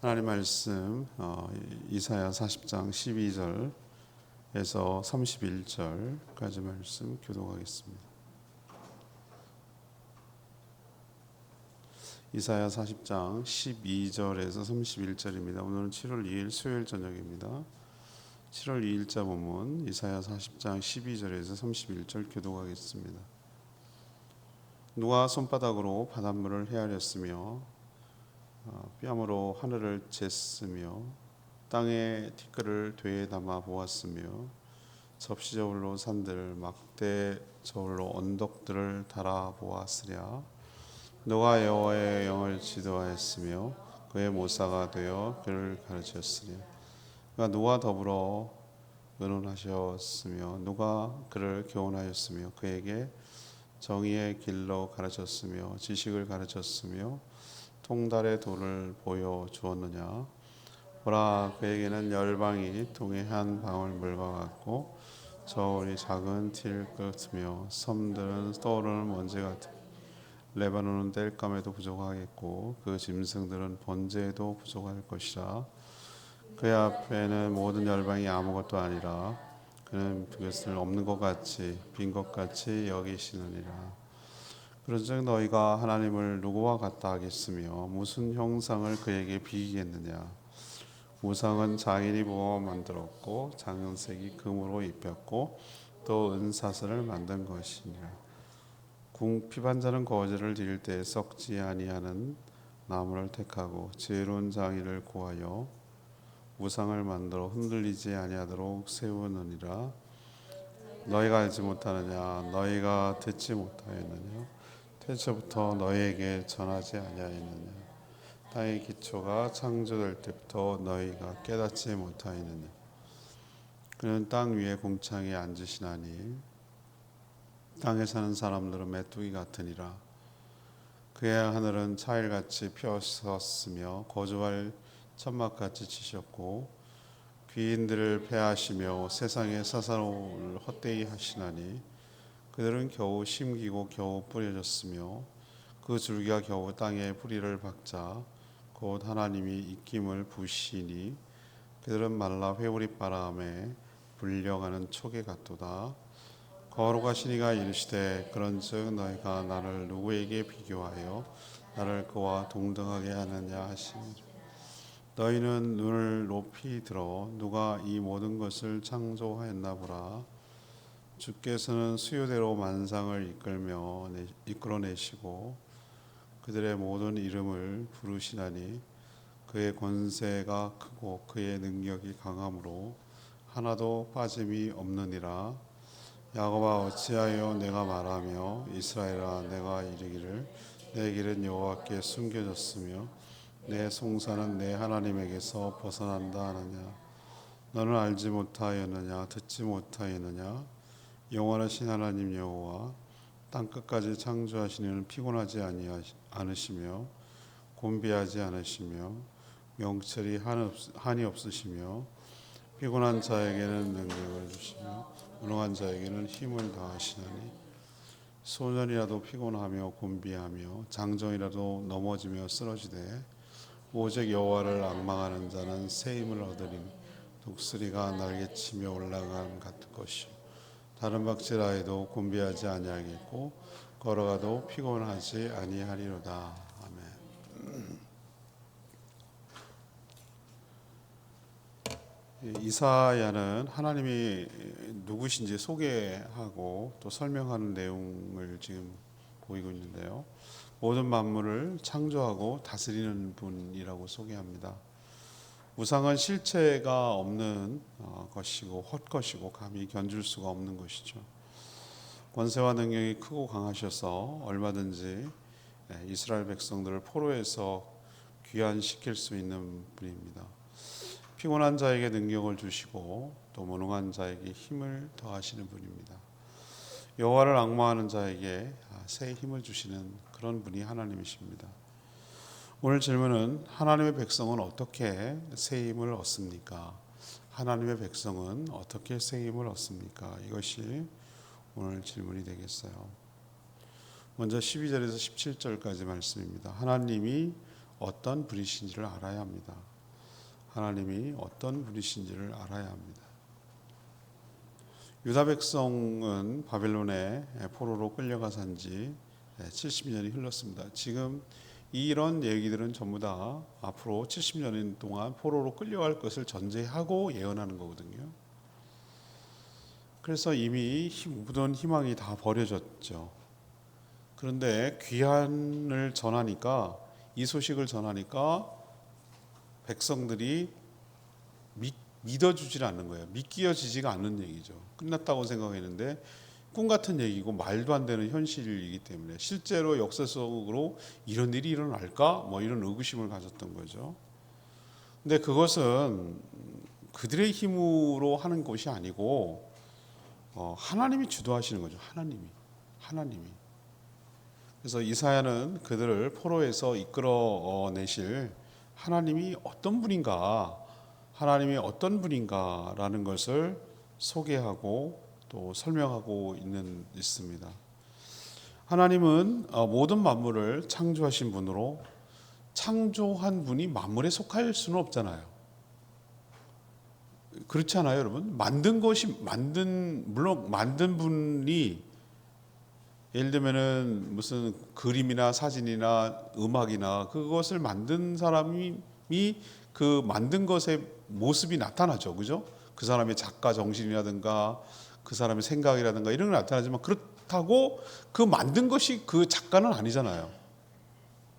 하나님 말씀 어, 이사야 40장 12절에서 31절까지 말씀 교독하겠습니다. 이사야 40장 12절에서 31절입니다. 오늘은 7월 2일 수요일 저녁입니다. 7월 2일자 본문 이사야 40장 12절에서 31절 교독하겠습니다. 누가 손바닥으로 바닷물을 헤아렸으며 어, 뺨으로 하늘을 쟀으며 땅에 티끌을 되에 담아 보았으며 접시 저울로 산들 막대 저울로 언덕들을 달아 보았으랴. 너가 여호와의 영을 지도하였으며 그의 모사가 되어 그를 가르쳤으랴. 그가 누가 더불어 의논하셨으며 누가 그를 교훈하였으며 그에게 정의의 길로 가르쳤으며 지식을 가르쳤으며 통달의 돌을 보여 주었느냐? 보라 그에게는 열방이 동해 한 방울 물과 같고 저울이 작은 틸 같으며 섬들은 떠오르는 먼지 같으 레바논은 땔감에도 부족하겠고 그 짐승들은 번제에도 부족할 것이라. 그의 앞에는 모든 열방이 아무것도 아니라 그는 그것을 없는 것 같이 빈 것 같이 여기시느니라 그런즉 너희가 하나님을 누구와 같다 하겠으며 무슨 형상을 그에게 비기겠느냐? 우상은 장인이 부어 만들었고 장은색이 금으로 입혔고 또 은사슬을 만든 것이니라. 궁 피반자는 거제를 드릴 때 썩지 아니하는 나무를 택하고 지혜로운 장인을 구하여 우상을 만들어 흔들리지 아니하도록 세우느니라. 너희가 알지 못하느냐? 너희가 듣지 못하였느냐 태초부터 너희에게 전하지 아니하였느냐? 땅의 기초가 창조될 때부터 너희가 깨닫지 못하였느냐? 그는 땅 위에 공창에 앉으시나니 땅에 사는 사람들은 메뚜기 같으니라. 그의 하늘은 차일같이 펴섰으며 거주할 천막같이 치셨고 귀인들을 패하시며 세상에 사사로움을 헛되이 하시나니 그들은 겨우 심기고 겨우 뿌려졌으며 그 줄기가 겨우 땅에 뿌리를 박자 곧 하나님이 입김을 부시니 그들은 말라 회오리 바람에 불려가는 촉에 같도다. 거룩하신 이가 이르시되 그런즉 너희가 나를 누구에게 비교하여 나를 그와 동등하게 하느냐 하시니라 너희는 눈을 높이 들어 누가 이 모든 것을 창조하였나 보라 주께서는 수요대로 만상을 이끌며 이끌어내시고 그들의 모든 이름을 부르시나니 그의 권세가 크고 그의 능력이 강함으로 하나도 빠짐이 없느니라. 야곱아 어찌하여 내가 말하며 이스라엘아 내가 이르기를 내 길은 여호와께 숨겨졌으며 내 송사는 내 하나님에게서 벗어난다 하느냐? 너는 알지 못하였느냐? 듣지 못하였느냐 영원하신 하나님 여호와 땅 끝까지 창조하시는 피곤하지 않으시며 곤비하지 않으시며 명철이 한이 없으시며 피곤한 자에게는 능력을 주시며 무능한 자에게는 힘을 다하시나니 소년이라도 피곤하며 곤비하며 장정이라도 넘어지며 쓰러지되 오직 여호와를 악망하는 자는 새 힘을 얻으리니 독수리가 날개치며 올라감 같을 것이요 다른 박질하여도 곤비하지 아니하겠고 걸어가도 피곤하지 아니하리로다 아멘. 이사야는 하나님이 누구신지 소개하고 또 설명하는 내용을 지금 보이고 있는데요. 모든 만물을 창조하고 다스리는 분이라고 소개합니다. 우상은 실체가 없는 어, 것이고 헛것이고 감히 견줄 수가 없는 것이죠. 권세와 능력이 크고 강하셔서 얼마든지 예, 이스라엘 백성들을 포로에서 귀환시킬 수 있는 분입니다. 피곤한 자에게 능력을 주시고 또 무능한 자에게 힘을 더하시는 분입니다. 여호와를 악마하는 자에게 새 힘을 주시는 그런 분이 하나님이십니다. 오늘 질문은 하나님의 백성은 어떻게 새 힘을 얻습니까? 하나님의 백성은 어떻게 새 힘을 얻습니까? 이것이 오늘 질문이 되겠어요. 먼저 12절에서 17절까지 말씀입니다. 하나님이 어떤 분이신지를 알아야 합니다. 하나님이 어떤 분이신지를 알아야 합니다. 유다 백성은 바벨론에 포로로 끌려가 산지 70년이 흘렀습니다. 지금 이런 얘기들은 전부 다 앞으로 70년 동안 포로로 끌려갈 것을 전제하고 예언하는 거거든요. 그래서 이미 모든 희망이 다 버려졌죠. 그런데 귀환을 전하니까 이 소식을 전하니까 백성들이 믿, 믿어주질 않는 거예요. 믿기어지지가 않는 얘기죠. 끝났다고 생각했는데 꿈 같은 얘기고 말도 안 되는 현실이기 때문에 실제로 역사 속으로 이런 일이 일어날까? 뭐 이런 의구심을 가졌던 거죠. 근데 그것은 그들의 힘으로 하는 것이 아니고 어, 하나님이 주도하시는 거죠. 하나님이 하나님이. 그래서 이사야는 그들을 포로에서 이끌어 내실 하나님이 어떤 분인가, 하나님이 어떤 분인가라는 것을 소개하고 또 설명하고 있는 있습니다. 하나님은 어, 모든 만물을 창조하신 분으로 창조한 분이 만물에 속할 수는 없잖아요. 그렇지 않아요, 여러분? 만든 것이 만든 물론 만든 분이 예를 들면은 무슨 그림이나 사진이나 음악이나 그것을 만든 사람이 그 만든 것의 모습이 나타나죠, 그죠? 그 사람의 작가 정신이라든가 그 사람의 생각이라든가 이런 게 나타나지만 그렇다고 그 만든 것이 그 작가는 아니잖아요.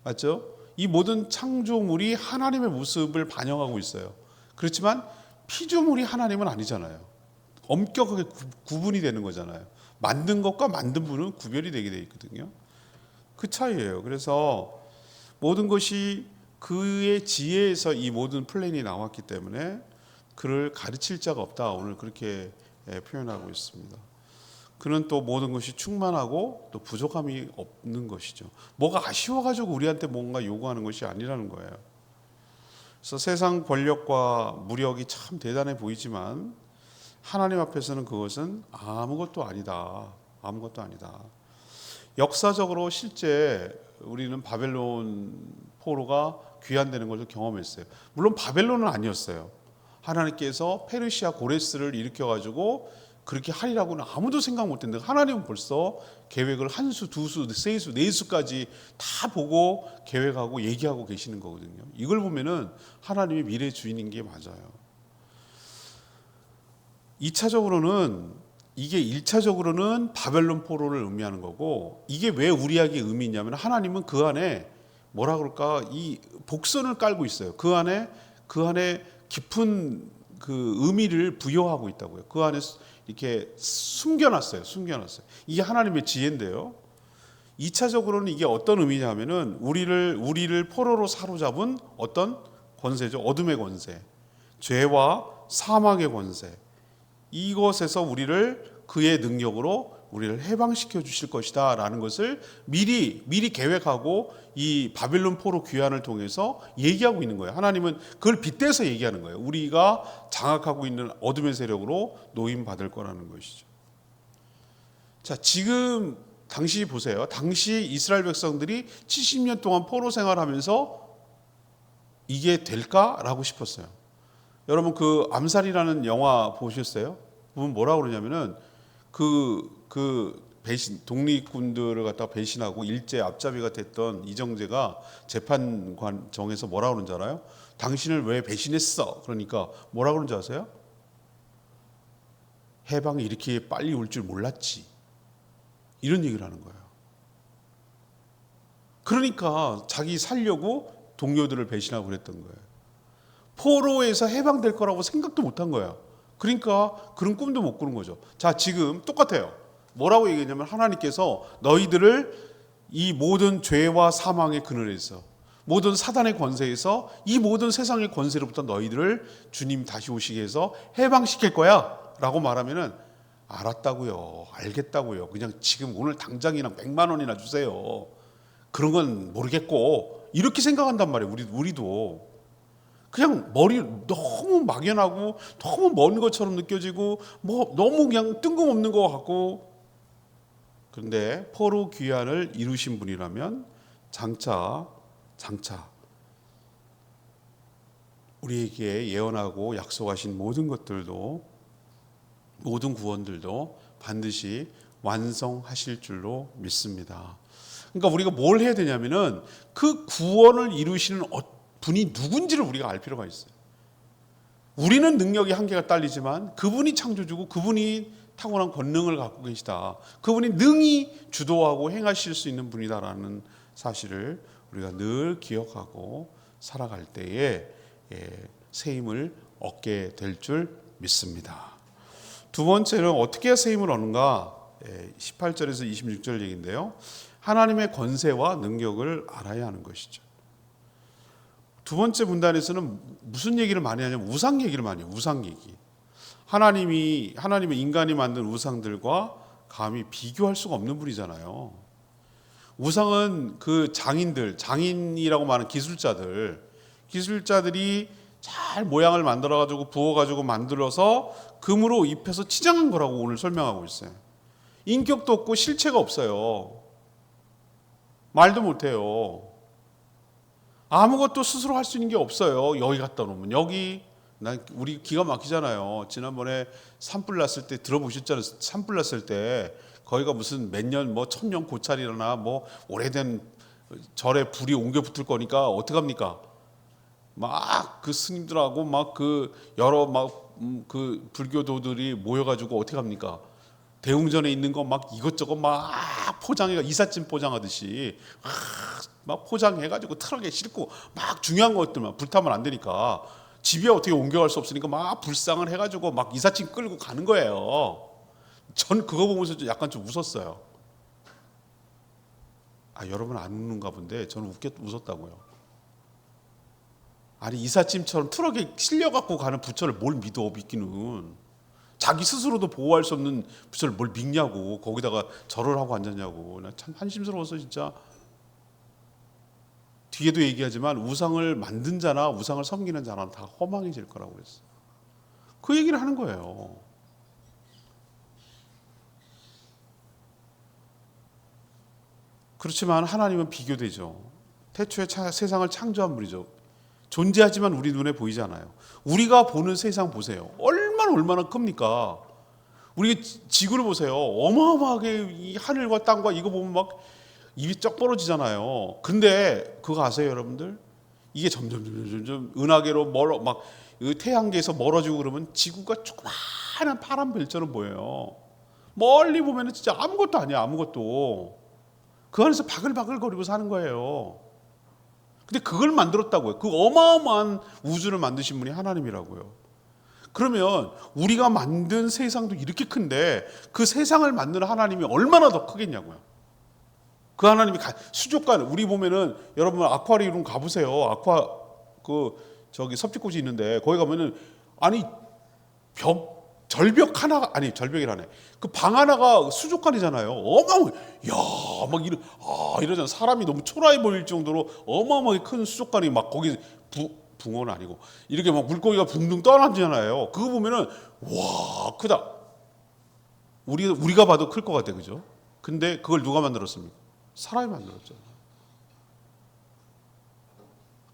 맞죠? 이 모든 창조물이 하나님의 모습을 반영하고 있어요. 그렇지만 피조물이 하나님은 아니잖아요. 엄격하게 구, 분이 되는 거잖아요. 만든 것과 만든 분은 구별이 되게 돼 있거든요. 그 차이예요. 그래서 모든 것이 그의 지혜에서 이 모든 플랜이 나왔기 때문에 그를 가르칠 자가 없다. 오늘 그렇게 예, 표현하고 있습니다. 그는 또 모든 것이 충만하고 또 부족함이 없는 것이죠. 뭐가 아쉬워가지고 우리한테 뭔가 요구하는 것이 아니라는 거예요. 그래서 세상 권력과 무력이 참 대단해 보이지만 하나님 앞에서는 그것은 아무것도 아니다. 아무것도 아니다. 역사적으로 실제 우리는 바벨론 포로가 귀환되는 것을 경험했어요. 물론 바벨론은 아니었어요. 하나님께서 페르시아 고레스를 일으켜 가지고 그렇게 하리라고는 아무도 생각 못 했는데 하나님은 벌써 계획을 한 수, 두 수, 세 수, 네 수까지 다 보고 계획하고 얘기하고 계시는 거거든요. 이걸 보면은 하나님이 미래 주인인 게 맞아요. 2차적으로는 이게 1차적으로는 바벨론 포로를 의미하는 거고 이게 왜 우리에게 의미 있냐면 하나님은 그 안에 뭐라 그럴까 이 복선을 깔고 있어요. 그 안에 그 안에 깊은 그 의미를 부여하고 있다고요. 그 안에 이렇게 숨겨놨어요. 숨겨놨어요. 이게 하나님의 지혜인데요. 2차적으로는 이게 어떤 의미냐면은 우리를 우리를 포로로 사로잡은 어떤 권세죠. 어둠의 권세. 죄와 사망의 권세. 이것에서 우리를 그의 능력으로 우리를 해방시켜 주실 것이다 라는 것을 미리 미리 계획하고 이 바빌론 포로 귀환을 통해서 얘기하고 있는 거예요. 하나님은 그걸 빗대서 얘기하는 거예요. 우리가 장악하고 있는 어둠의 세력으로 노임 받을 거라는 것이죠. 자, 지금 당시 보세요. 당시 이스라엘 백성들이 70년 동안 포로 생활하면서 이게 될까라고 싶었어요. 여러분 그 암살이라는 영화 보셨어요? 보면 뭐라고 그러냐면은 그, 그 배신, 독립군들을 갖다 배신하고 일제 앞잡이가 됐던 이정재가 재판관 정에서 뭐라고 그러는지 알아요? 당신을 왜 배신했어? 그러니까 뭐라고 그러는지 아세요? 해방이 이렇게 빨리 올 줄 몰랐지. 이런 얘기를 하는 거예요. 그러니까 자기 살려고 동료들을 배신하고 그랬던 거예요. 포로에서 해방될 거라고 생각도 못한 거예요. 그러니까 그런 꿈도 못 꾸는 거죠. 자, 지금 똑같아요. 뭐라고 얘기했냐면 하나님께서 너희들을 이 모든 죄와 사망의 그늘에서 모든 사단의 권세에서 이 모든 세상의 권세로부터 너희들을 주님 다시 오시게 해서 해방시킬 거야 라고 말하면은 알았다고요. 알겠다고요. 그냥 지금 오늘 당장이나 100만 원이나 주세요. 그런 건 모르겠고 이렇게 생각한단 말이에요. 우리 우리도 그냥 머리 너무 막연하고 너무 먼 것처럼 느껴지고 뭐 너무 그냥 뜬금없는 것 같고 그런데 포로 귀환을 이루신 분이라면 장차 장차 우리에게 예언하고 약속하신 모든 것들도 모든 구원들도 반드시 완성하실 줄로 믿습니다. 그러니까 우리가 뭘 해야 되냐면은 그 구원을 이루시는 어- 분이 누군지를 우리가 알 필요가 있어요. 우리는 능력이 한계가 딸리지만 그분이 창조주고 그분이 탁월한 권능을 갖고 계시다. 그분이 능히 주도하고 행하실 수 있는 분이다라는 사실을 우리가 늘 기억하고 살아갈 때에 예, 새 힘을 얻게 될 줄 믿습니다. 두 번째는 어떻게 새 힘을 얻는가? 예, 18절에서 26절 얘기인데요. 하나님의 권세와 능력을 알아야 하는 것이죠. 두 번째 문단에서는 무슨 얘기를 많이 하냐면 우상 얘기를 많이 해요. 우상 얘기. 하나님이 하나님의 인간이 만든 우상들과 감히 비교할 수가 없는 분이잖아요. 우상은 그 장인들, 장인이라고 말하는 기술자들, 기술자들이 잘 모양을 만들어 가지고 부어 가지고 만들어서 금으로 입혀서 치장한 거라고 오늘 설명하고 있어요. 인격도 없고 실체가 없어요. 말도 못 해요. 아무것도 스스로 할 수 있는 게 없어요. 여기 갖다 놓으면 여기 난 우리 기가 막히잖아요. 지난번에 산불 났을 때 들어보셨잖아요. 산불 났을 때 거기가 무슨 몇 년 뭐 천년 고찰이라나 뭐 오래된 절에 불이 옮겨 붙을 거니까 어떡 합니까? 막 그 스님들하고 막 그 여러 막 그 불교도들이 모여가지고 어떻게 합니까? 대웅전에 있는 거 막 이것저것 막 포장해가 이삿짐 포장하듯이 막, 막 포장해가지고 트럭에 싣고 막 중요한 것들만 불타면 안 되니까 집에 어떻게 옮겨갈 수 없으니까 막 불상을 해가지고 막 이삿짐 끌고 가는 거예요. 전 그거 보면서 좀 약간 좀 웃었어요. 아 여러분 안 웃는가 본데 저는 웃겼 웃었다고요. 아니 이삿짐처럼 트럭에 실려 갖고 가는 부처를 뭘 믿어 믿기는 자기 스스로도 보호할 수 없는 부처를 뭘 믿냐고 거기다가 절을 하고 앉았냐고 나 참 한심스러워서 진짜 뒤에도 얘기하지만 우상을 만든 자나 우상을 섬기는 자나 다 허망해질 거라고 그랬어. 그 얘기를 하는 거예요. 그렇지만 하나님은 비교되죠. 태초에 차- 세상을 창조한 분이죠. 존재하지만 우리 눈에 보이지 않아요. 우리가 보는 세상 보세요. 얼마나 얼마나 큽니까? 우리 지- 지구를 보세요. 어마어마하게 이 하늘과 땅과 이거 보면 막 입이 쩍 벌어지잖아요. 근데 그거 아세요, 여러분들? 이게 점점 점점 점점 은하계로 멀어 막이 태양계에서 멀어지고 그러면 지구가 조그마한 파란 별처럼 보여요. 멀리 보면은 진짜 아무것도 아니야, 아무것도. 그 안에서 바글바글거리고 사는 거예요. 근데 그걸 만들었다고요. 그 어마어마한 우주를 만드신 분이 하나님이라고요. 그러면 우리가 만든 세상도 이렇게 큰데 그 세상을 만드는 하나님이 얼마나 더 크겠냐고요. 그 하나님이 가- 수족관 우리 보면은 여러분 아쿠아리움 가보세요. 아쿠아 그 저기 섭지꽃이 있는데 거기 가면은 아니 벽 절벽 하나가 아니 절벽이라네. 그 방 하나가 수족관이잖아요. 어마어마. 야막 이런 아 이러잖아. 사람이 너무 초라해 보일 정도로 어마어마하게 큰 수족관이 막 거기 부, 붕어는 아니고 이렇게 막 물고기가 붕붕 떠나잖아요. 그거 보면은 와 크다. 우리 우리가 봐도 클 것 같아 그죠? 근데 그걸 누가 만들었습니까? 사람이 만들었잖아요.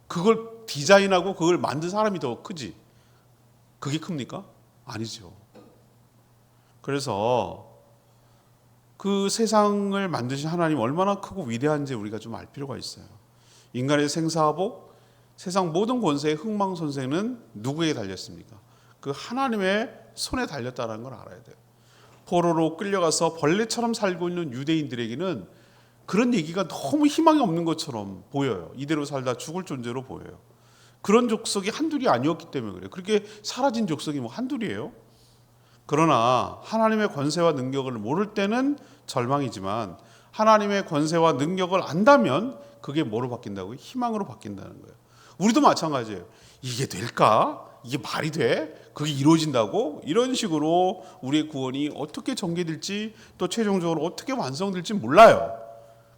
그걸 디자인하고 그걸 만든 사람이 더 크지. 그게 큽니까? 아니죠. 그래서 그 세상을 만드신 하나님 얼마나 크고 위대한지 우리가 좀 알 필요가 있어요. 인간의 생사하복, 세상 모든 권세의 흥망선생은 누구에게 달렸습니까? 그 하나님의 손에 달렸다는 걸 알아야 돼요. 포로로 끌려가서 벌레처럼 살고 있는 유대인들에게는 그런 얘기가 너무 희망이 없는 것처럼 보여요. 이대로 살다 죽을 존재로 보여요. 그런 족속이 한둘이 아니었기 때문에 그래요. 그렇게 사라진 족속이 뭐 한둘이에요? 그러나 하나님의 권세와 능력을 모를 때는 절망이지만 하나님의 권세와 능력을 안다면 그게 뭐로 바뀐다고요? 희망으로 바뀐다는 거예요. 우리도 마찬가지예요. 이게 될까? 이게 말이 돼? 그게 이루어진다고? 이런 식으로 우리의 구원이 어떻게 전개될지 또 최종적으로 어떻게 완성될지 몰라요.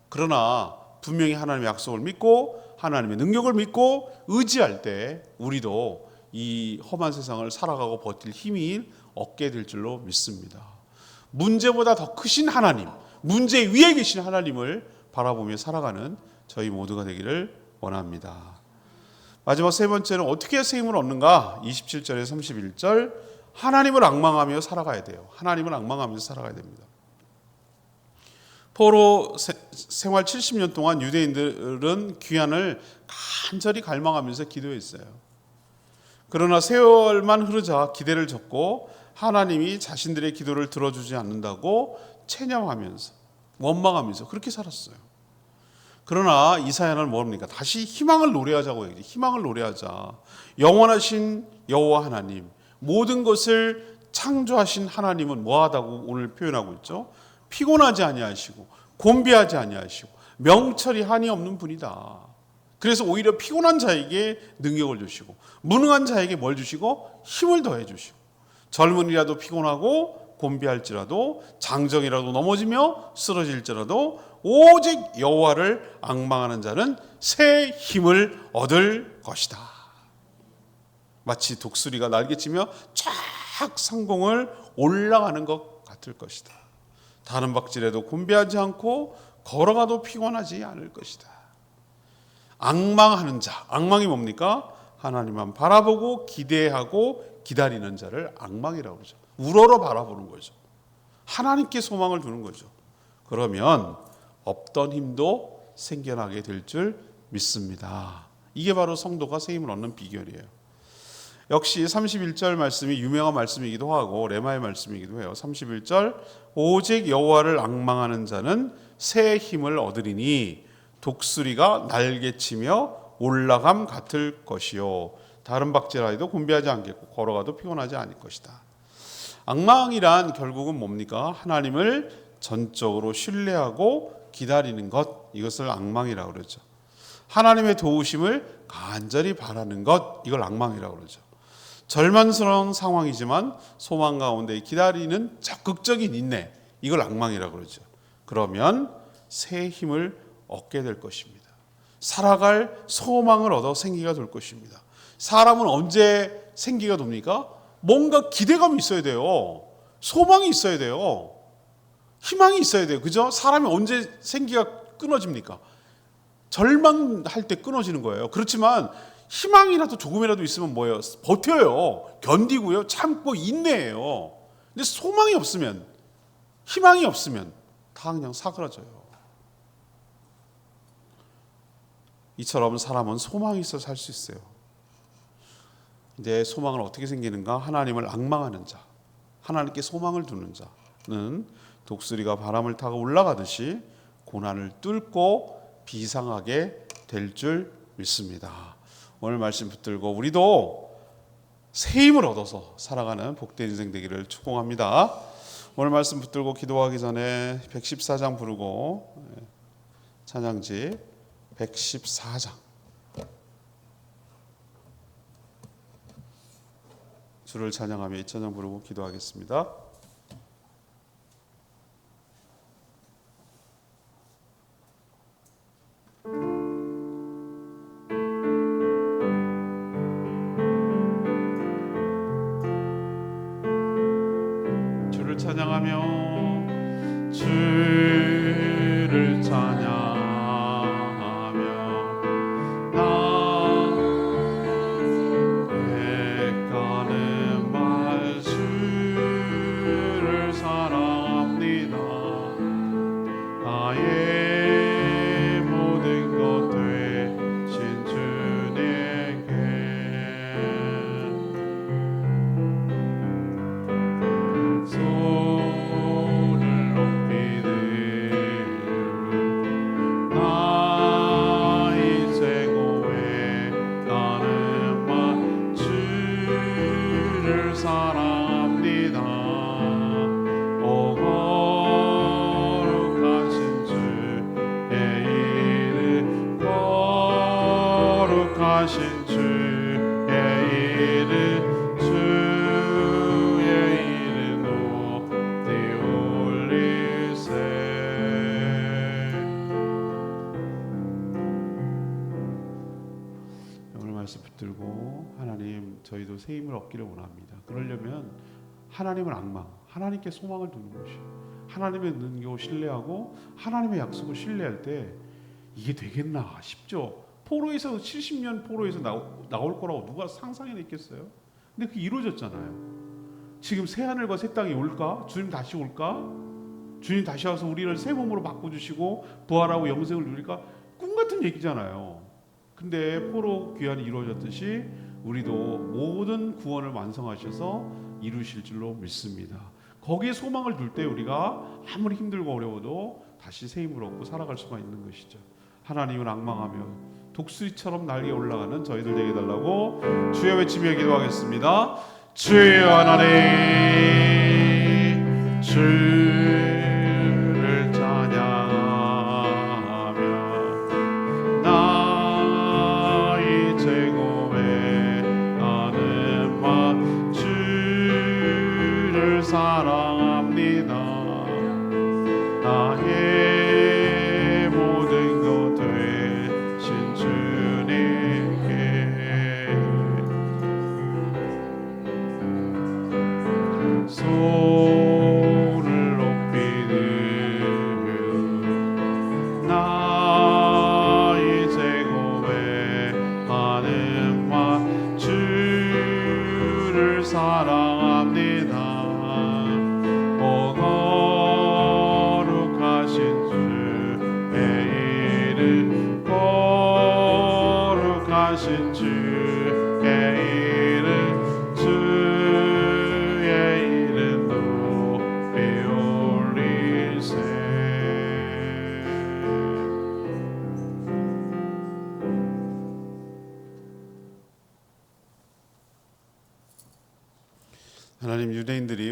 그러나 분명히 하나님의 약속을 믿고 하나님의 능력을 믿고 의지할 때 우리도 이 험한 세상을 살아가고 버틸 힘이 얻게 될 줄로 믿습니다. 문제보다 더 크신 하나님, 문제 위에 계신 하나님을 바라보며 살아가는 저희 모두가 되기를 원합니다. 마지막 세 번째는 어떻게 새 힘을 얻는가? 27절에 31절 하나님을 악망하며 살아가야 돼요. 하나님을 악망하면서 살아가야 됩니다. 포로 세- 생활 70년 동안 유대인들은 귀환을 간절히 갈망하면서 기도했어요. 그러나 세월만 흐르자 기대를 졌고 하나님이 자신들의 기도를 들어주지 않는다고 체념하면서 원망하면서 그렇게 살았어요. 그러나 이사야는 뭡니까? 다시 희망을 노래하자고 얘기해. 희망을 노래하자. 영원하신 여호와 하나님, 모든 것을 창조하신 하나님은 뭐하다고 오늘 표현하고 있죠? 피곤하지 아니하시고 곤비하지 아니하시고 명철이 한이 없는 분이다. 그래서 오히려 피곤한 자에게 능력을 주시고 무능한 자에게 뭘 주시고 힘을 더해 주시고 젊은이라도 피곤하고 곤비할지라도 장정이라도 넘어지며 쓰러질지라도 오직 여호와를 악망하는 자는 새 힘을 얻을 것이다. 마치 독수리가 날개치며 쫙 상공을 올라가는 것 같을 것이다. 다른 박질에도 곤비하지 않고 걸어가도 피곤하지 않을 것이다. 악망하는 자, 악망이 뭡니까? 하나님만 바라보고 기대하고 기다리는 자를 악망이라고 그러죠. 우러러 바라보는 거죠. 하나님께 소망을 두는 거죠. 그러면 없던 힘도 생겨나게 될 줄 믿습니다. 이게 바로 성도가 새 힘을 얻는 비결이에요. 역시 31절 말씀이 유명한 말씀이기도 하고 레마의 말씀이기도 해요. 31절 오직 여호와를 악망하는 자는 새 힘을 얻으리니 독수리가 날개치며 올라감 같을 것이요 다른 박질하여도 곤비하지 않겠고 걸어가도 피곤하지 않을 것이다. 악망이란 결국은 뭡니까? 하나님을 전적으로 신뢰하고 기다리는 것 이것을 악망이라고 그러죠. 하나님의 도우심을 간절히 바라는 것 이걸 악망이라고 그러죠. 절망스러운 상황이지만 소망 가운데 기다리는 적극적인 인내 이걸 악망이라고 그러죠. 그러면 새 힘을 얻게 될 것입니다. 살아갈 소망을 얻어 생기가 될 것입니다. 사람은 언제 생기가 돕니까? 뭔가 기대감이 있어야 돼요. 소망이 있어야 돼요. 희망이 있어야 돼요. 그죠? 사람이 언제 생기가 끊어집니까? 절망할 때 끊어지는 거예요. 그렇지만 희망이라도 조금이라도 있으면 뭐예요? 버텨요. 견디고요. 참고 인내해요. 근데 소망이 없으면 희망이 없으면 다 그냥 사그라져요. 이처럼 사람은 소망이 있어 살 수 있어요. 이제 소망은 어떻게 생기는가? 하나님을 악망하는 자, 하나님께 소망을 두는 자는 독수리가 바람을 타고 올라가듯이 고난을 뚫고 비상하게 될 줄 믿습니다. 오늘 말씀 붙들고 우리도 새 힘을 얻어서 살아가는 복된 인생 되기를 축복합니다. 오늘 말씀 붙들고 기도하기 전에 114장 부르고 예, 찬양지 114장 주를 찬양하며 이 찬양 부르고 기도하겠습니다. 찬양하며 얻기를 원합니다. 그러려면 하나님을 악망, 하나님께 소망을 두는 것이 하나님의 능력을 신뢰하고 하나님의 약속을 신뢰할 때 이게 되겠나 싶죠. 포로에서 70년 포로에서 나올 거라고 누가 상상해냈겠어요? 근데 그게 이루어졌잖아요. 지금 새 하늘과 새 땅이 올까? 주님 다시 올까? 주님 다시 와서 우리를 새 몸으로 바꿔 주시고 부활하고 영생을 누릴까? 꿈 같은 얘기잖아요. 근데 포로 귀환이 이루어졌듯이 우리도 모든 구원을 완성하셔서 이루실 줄로 믿습니다. 거기에 소망을 둘 때 우리가 아무리 힘들고 어려워도 다시 새 힘을 얻고 살아갈 수가 있는 것이죠. 하나님을 악망하며 독수리처럼 날개 올라가는 저희들 되게 달라고 주여 외치며 기도하겠습니다. 주여 하나님 주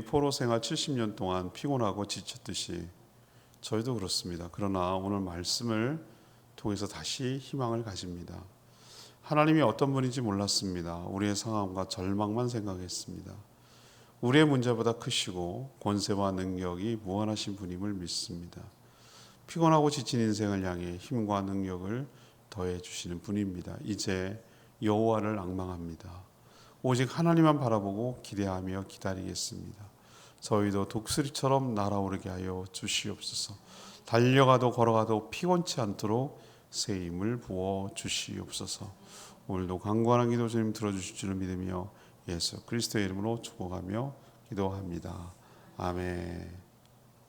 포로 생활 70년 동안 피곤하고 지쳤듯이 저희도 그렇습니다. 그러나 오늘 말씀을 통해서 다시 희망을 가집니다. 하나님이 어떤 분인지 몰랐습니다. 우리의 상황과 절망만 생각했습니다. 우리의 문제보다 크시고 권세와 능력이 무한하신 분임을 믿습니다. 피곤하고 지친 인생을 향해 힘과 능력을 더해 주시는 분입니다. 이제 여호와를 악망합니다. 오직 하나님만 바라보고 기대하며 기다리겠습니다. 저희도 독수리처럼 날아오르게 하여 주시옵소서. 달려가도 걸어가도 피곤치 않도록 새 힘을 부어 주시옵소서. 오늘도 강관한 기도 주님 들어주실 줄을 믿으며 예수 그리스도의 이름으로 축복하며 기도합니다. 아멘.